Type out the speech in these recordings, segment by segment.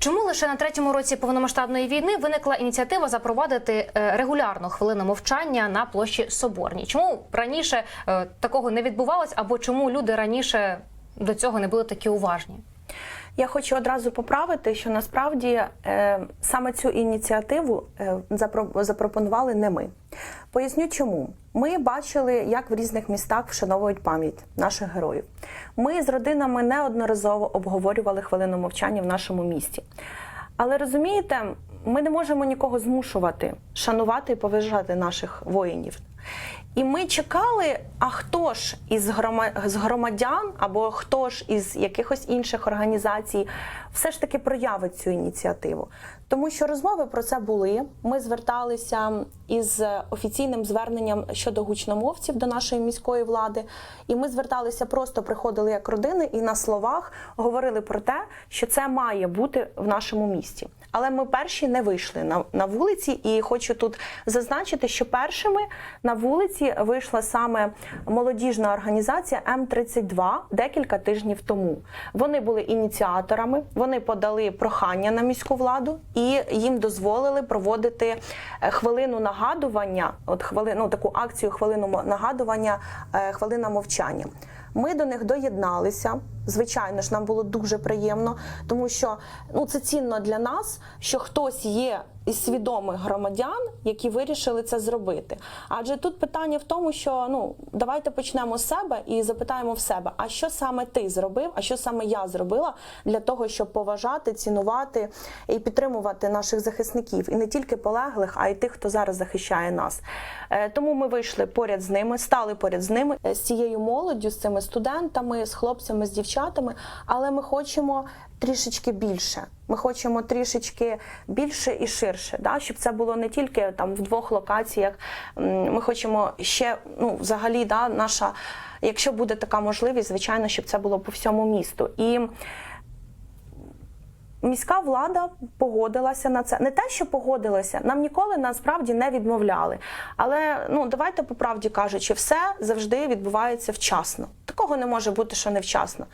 Чому лише на третьому році повномасштабної війни виникла ініціатива запровадити е, регулярну хвилину мовчання на площі Соборній? Чому раніше е, такого не відбувалось, або чому люди раніше до цього не були такі уважні? Я хочу одразу поправити, що насправді е, саме цю ініціативу запропонували не ми. Поясню, чому ми бачили, як в різних містах вшановують пам'ять наших героїв. Ми з родинами неодноразово обговорювали хвилину мовчання в нашому місті. Але розумієте, ми не можемо нікого змушувати шанувати і поважати наших воїнів. І ми чекали, а хто ж із громадян або хто ж із якихось інших організацій все ж таки проявить цю ініціативу. Тому що розмови про це були. Ми зверталися із офіційним зверненням щодо гучномовців до нашої міської влади. І ми зверталися, просто приходили як родини і на словах говорили про те, що це має бути в нашому місті. Але ми перші не вийшли на, на вулиці, і хочу тут зазначити, що першими на вулиці вийшла саме молодіжна організація М32 декілька тижнів тому. Вони були ініціаторами, вони подали прохання на міську владу і їм дозволили проводити е, хвилину нагадування, от хвилину, ну, таку акцію хвилину нагадування, е, хвилина мовчання. Ми до них доєдналися. Звичайно ж, нам було дуже приємно, тому що ну це цінно для нас, що хтось є із свідомих громадян, які вирішили це зробити. Адже тут питання в тому, що ну давайте почнемо з себе і запитаємо в себе, а що саме ти зробив, а що саме я зробила для того, щоб поважати, цінувати і підтримувати наших захисників, і не тільки полеглих, а й тих, хто зараз захищає нас. Е, Тому ми вийшли поряд з ними, стали поряд з ними е, з цією молоддю, з цими студентами, з хлопцями, з дівчатами. Але ми хочемо трішечки більше. Ми хочемо трішечки більше і ширше, да? щоб це було не тільки там в двох локаціях. Ми хочемо ще, ну, взагалі, да, наша, якщо буде така можливість, звичайно, щоб це було по всьому місту. І Міська влада погодилася на це. Не те, що погодилася, нам ніколи насправді не відмовляли. Але ну давайте по правді кажучи, все завжди відбувається вчасно. Такого не може бути, що невчасно.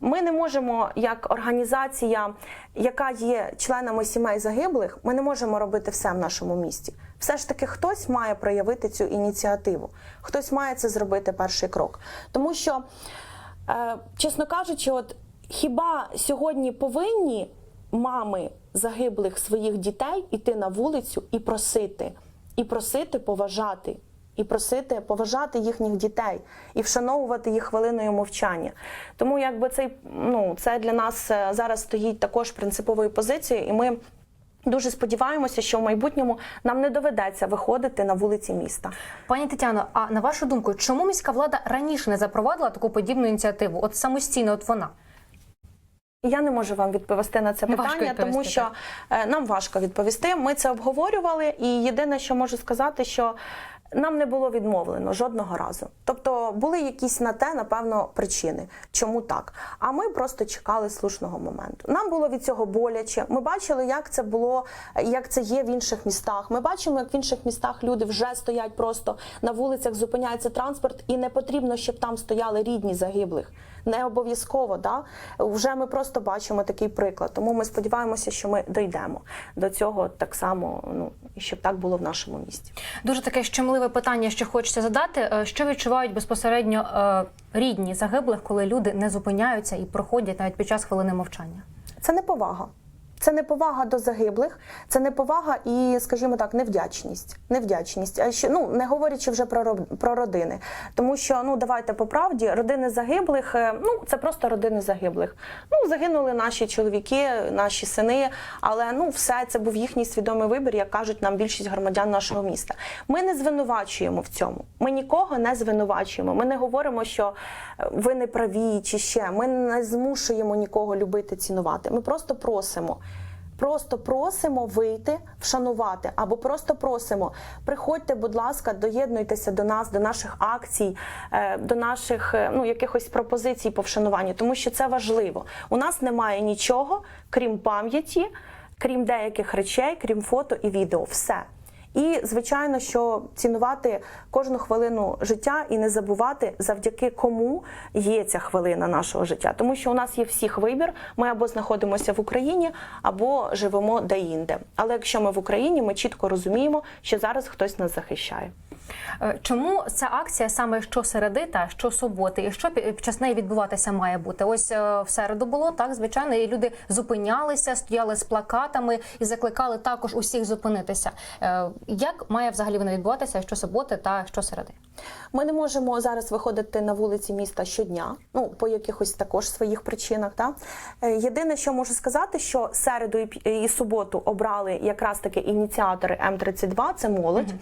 Ми не можемо, як організація, яка є членами сімей загиблих, ми не можемо робити все в нашому місті. Все ж таки, хтось має проявити цю ініціативу, хтось має це зробити перший крок. Тому що, е, чесно кажучи, от хіба сьогодні повинні мами загиблих своїх дітей іти на вулицю і просити, і просити поважати, і просити поважати їхніх дітей і вшановувати їх хвилиною мовчання. Тому якби цей ну це для нас е, зараз стоїть також принциповою позицією, і ми. Дуже сподіваємося, що в майбутньому нам не доведеться виходити на вулиці міста. Пані Тетяно, а на вашу думку, чому міська влада раніше не запровадила таку подібну ініціативу? От самостійно, от вона. Я не можу вам відповісти на це питання, відповісти, тому що е, нам важко відповісти. Ми це обговорювали, і єдине, що можу сказати, що нам не було відмовлено жодного разу. Тобто були якісь на те, напевно, причини, чому так. А ми просто чекали слушного моменту. Нам було від цього боляче. Ми бачили, як це було, як це є в інших містах. Ми бачимо, як в інших містах люди вже стоять просто на вулицях, зупиняється транспорт, і не потрібно, щоб там стояли рідні загиблих. Не обов'язково, да вже ми просто бачимо такий приклад. Тому ми сподіваємося, що ми дійдемо до цього так само. Ну і щоб так було в нашому місті. Дуже таке щемливе питання, що хочеться задати. Е, Що відчувають безпосередньо е, рідні загиблих, коли люди не зупиняються і проходять навіть під час хвилини мовчання? Це неповага. Це неповага до загиблих, це неповага і, скажімо так, невдячність. Невдячність. А ще ну не говорячи вже про про родини, тому що ну давайте по правді, родини загиблих, е, ну це просто родини загиблих. Ну загинули наші чоловіки, наші сини, але ну все це був їхній свідомий вибір, як кажуть нам більшість громадян нашого міста. Ми не звинувачуємо в цьому. Ми нікого не звинувачуємо. Ми не говоримо, що е, ви не праві чи ще. Ми не змушуємо нікого любити, цінувати. Ми просто просимо. Просто просимо вийти, вшанувати, або просто просимо, приходьте, будь ласка, доєднуйтеся до нас, до наших акцій, е, до наших е, ну якихось пропозицій по вшануванню, тому що це важливо. У нас немає нічого, крім пам'яті, крім деяких речей, крім фото і відео. Все. І звичайно, що цінувати кожну хвилину життя і не забувати, завдяки кому є ця хвилина нашого життя. Тому що у нас є всіх вибір. Ми або знаходимося в Україні, або живемо де-інде. Але якщо ми в Україні, ми чітко розуміємо, що зараз хтось нас захищає. Е, Чому ця акція саме щосереди та щосуботи? І що пі- під час неї відбуватися має бути? Ось е, в середу було так, звичайно, і люди зупинялися, стояли з плакатами і закликали також усіх зупинитися. Е, Як має взагалі вона відбуватися щосуботи та щосереди? Ми не можемо зараз виходити на вулиці міста щодня, ну по якихось також своїх причинах. Та Е, єдине, що можу сказати, що середу і, суботу обрали якраз таки ініціатори М32, це молодь.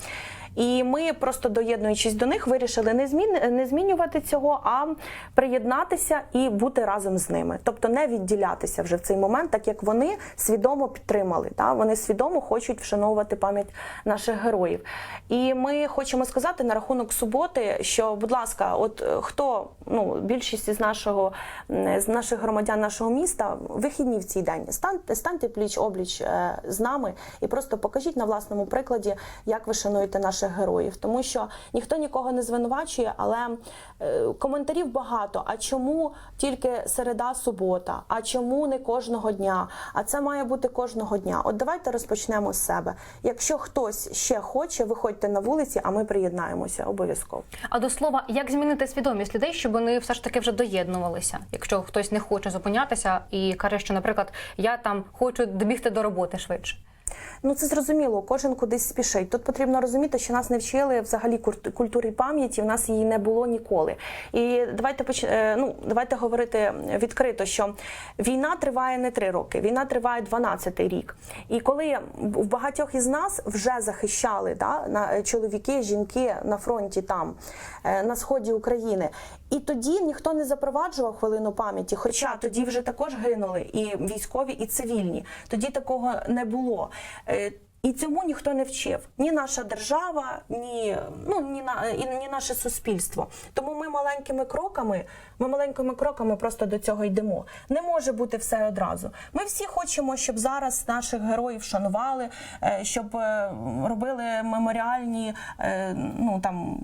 І ми просто доєднуючись до них, вирішили не змін не змінювати цього, а приєднатися і бути разом з ними, тобто не відділятися вже в цей момент, так як вони свідомо підтримали. Та вони свідомо хочуть вшановувати пам'ять наших героїв. І ми хочемо сказати на рахунок суботи, що, будь ласка, от е, хто ну більшість із нашого з наших громадян нашого міста вихідні в цей день. Станьте, станьте пліч обліч е, з нами і просто покажіть на власному прикладі, як ви шануєте наших героїв, тому що ніхто нікого не звинувачує, але е, коментарів багато. А чому тільки середа, субота? А чому не кожного дня? А це має бути кожного дня. От давайте розпочнемо з себе. Якщо хтось ще хоче, виходьте на вулиці, а ми приєднаємося обов'язково. А до слова, як змінити свідомість людей, щоб вони все ж таки вже доєднувалися, якщо хтось не хоче зупинятися і каже, що, наприклад, я там хочу добігти до роботи швидше. Ну це зрозуміло, кожен кудись спішить. Тут потрібно розуміти, що нас не вчили взагалі культурі пам'яті, в нас її не було ніколи. І давайте поч... е, ну, давайте говорити відкрито, що війна триває не три роки, війна триває 12 рік. І коли в багатьох із нас вже захищали да, на чоловіки, жінки на фронті там е, на сході України. І тоді ніхто не запроваджував хвилину пам'яті, хоча тоді вже також гинули і військові, і цивільні. Тоді такого не було. Е, І цьому ніхто не вчив. Ні наша держава, ні, ну, ні, на, ні наше суспільство. Тому ми маленькими кроками, ми маленькими кроками просто до цього йдемо. Не може бути все одразу. Ми всі хочемо, щоб зараз наших героїв шанували, е, щоб е, робили меморіальні ну, там,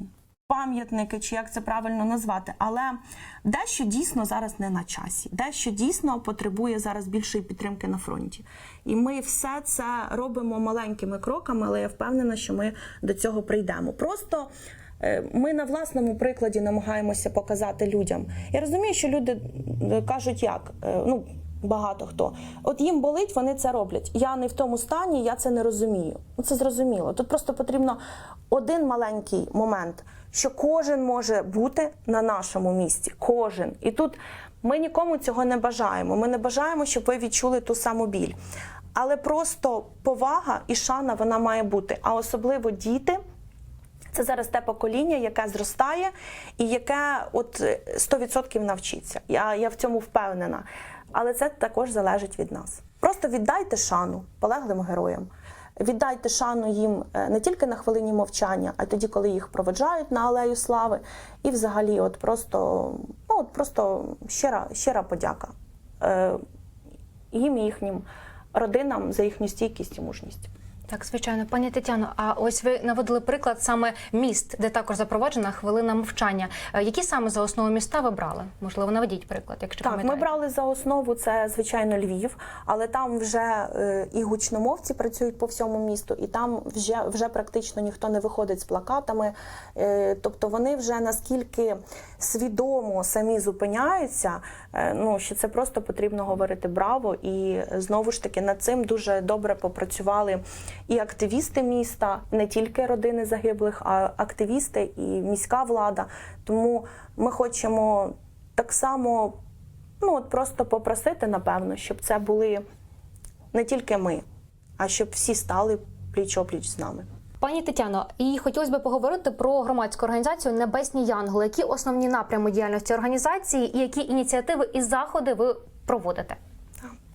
пам'ятники, чи як це правильно назвати, але дещо дійсно зараз не на часі, дещо дійсно потребує зараз більшої підтримки на фронті. І ми все це робимо маленькими кроками, але я впевнена, що ми до цього прийдемо. Просто е, ми на власному прикладі намагаємося показати людям. Я розумію, що люди е, кажуть, як е, ну. Багато хто. От їм болить, вони це роблять. Я не в тому стані, я це не розумію. Ну це зрозуміло. Тут просто потрібно один маленький момент, що кожен може бути на нашому місці. Кожен. І тут ми нікому цього не бажаємо. Ми не бажаємо, щоб ви відчули ту саму біль. Але просто повага і шана вона має бути. А особливо діти. Це зараз те покоління, яке зростає і яке от е, 100% навчиться. Я, я в цьому впевнена. Але це також залежить від нас. Просто віддайте шану полеглим героям. Віддайте шану їм е, не тільки на хвилині мовчання, а й тоді, коли їх проведжають на алею слави. І взагалі, от просто, ну, от просто щира, щира подяка е, їм і їхнім родинам за їхню стійкість і мужність. Так, звичайно, пані Тетяно. А ось ви наводили приклад саме міст, де також запроваджена хвилина мовчання. Е, Які саме за основу міста ви брали? Можливо, наведіть приклад, якщо Так, ми брали за основу це звичайно Львів, але там вже е, і гучномовці працюють по всьому місту, і там вже вже практично ніхто не виходить з плакатами. Е, тобто вони вже наскільки свідомо самі зупиняються, ну що це просто потрібно говорити браво. І знову ж таки над цим дуже добре попрацювали і активісти міста, не тільки родини загиблих, а активісти і міська влада. Тому ми хочемо так само ну от просто попросити, напевно, щоб це були не тільки ми, а щоб всі стали пліч-опліч з нами. Пані Тетяно, і хотілося б поговорити про громадську організацію Небесні Янголи. Які основні напрями діяльності організації і які ініціативи і заходи ви проводите?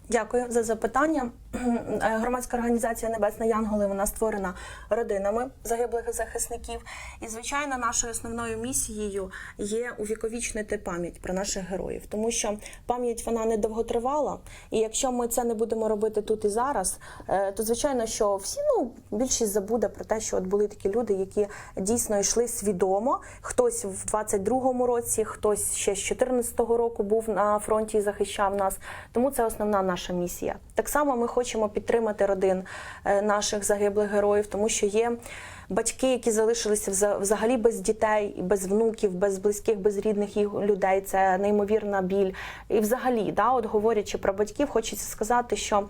Дякую за запитання. Е, Громадська організація Небесна Янголи вона створена родинами загиблих захисників. І, звичайно, нашою основною місією є увіковічнити пам'ять про наших героїв, тому що пам'ять вона не довготривала. І якщо ми це не будемо робити тут і зараз, е, то звичайно, що всі ну більшість забуде про те, що от були такі люди, які дійсно йшли свідомо. Хтось в 22-му році, хтось ще з 14-го року був на фронті і захищав нас. Тому це основна наша місія. Так само ми хочемо підтримати родин е, наших загиблих героїв, тому що є. Батьки, які залишилися вза- взагалі без дітей, без внуків, без близьких, без рідних їх людей, це неймовірна біль. І взагалі, да, от говорячи про батьків, хочеться сказати, що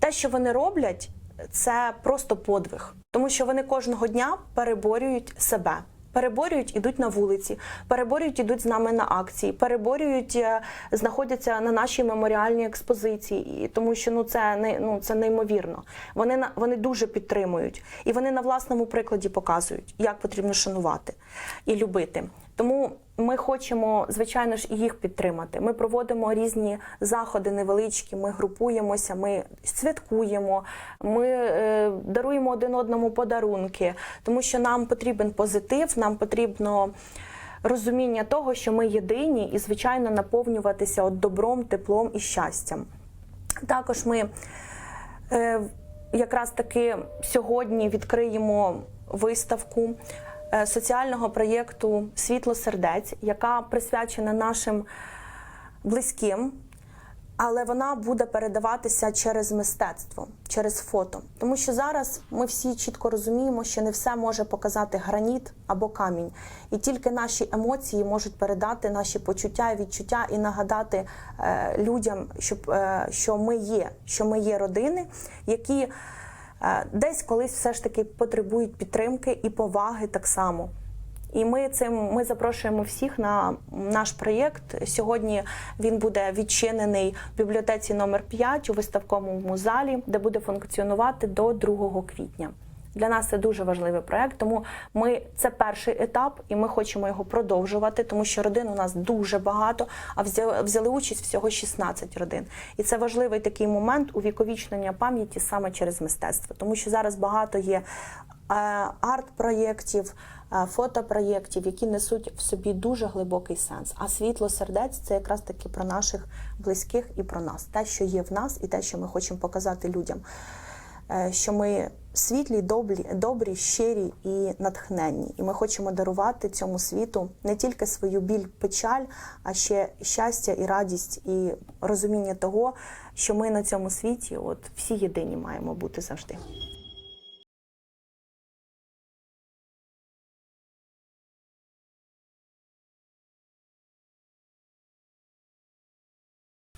те, що вони роблять, це просто подвиг, тому що вони кожного дня переборюють себе. Переборюють, ідуть на вулиці, переборюють, ідуть з нами на акції, переборюють, е, знаходяться на нашій меморіальній експозиції, тому що ну це не ну це неймовірно. Вони на вони дуже підтримують, і вони на власному прикладі показують, як потрібно шанувати і любити. Тому ми хочемо, звичайно ж, і їх підтримати. Ми проводимо різні заходи невеличкі. Ми групуємося, ми святкуємо, ми е, даруємо один одному подарунки, тому що нам потрібен позитив, нам потрібно. Розуміння того, що ми єдині, і звичайно наповнюватися от добром, теплом і щастям. Також ми е, якраз таки сьогодні відкриємо виставку соціального проєкту Світло сердець, яка присвячена нашим близьким. Але вона буде передаватися через мистецтво, через фото. Тому що зараз ми всі чітко розуміємо, що не все може показати граніт або камінь, і тільки наші емоції можуть передати наші почуття і відчуття і нагадати е, людям, щоб, е, що ми є, що ми є родини, які е, десь колись все ж таки потребують підтримки і поваги так само. І ми цим ми запрошуємо всіх на наш проєкт. Сьогодні він буде відчинений в бібліотеці номер 5 у виставковому залі, де буде функціонувати до 2 квітня. Для нас це дуже важливий проект, тому ми це перший етап, і ми хочемо його продовжувати, тому що родин у нас дуже багато, а взяли, участь всього 16 родин. І це важливий такий момент увіковічнення пам'яті саме через мистецтво, тому що зараз багато є е, арт-проєктів, е, фотопроєктів, які несуть в собі дуже глибокий сенс. А світло сердець це якраз таки про наших близьких і про нас, те, що є в нас, і те, що ми хочемо показати людям. Е, Що ми світлі, добрі, добрі, щирі і натхненні. І ми хочемо дарувати цьому світу не тільки свою біль, печаль, а ще щастя і радість, і розуміння того, що ми на цьому світі, от всі єдині маємо бути завжди.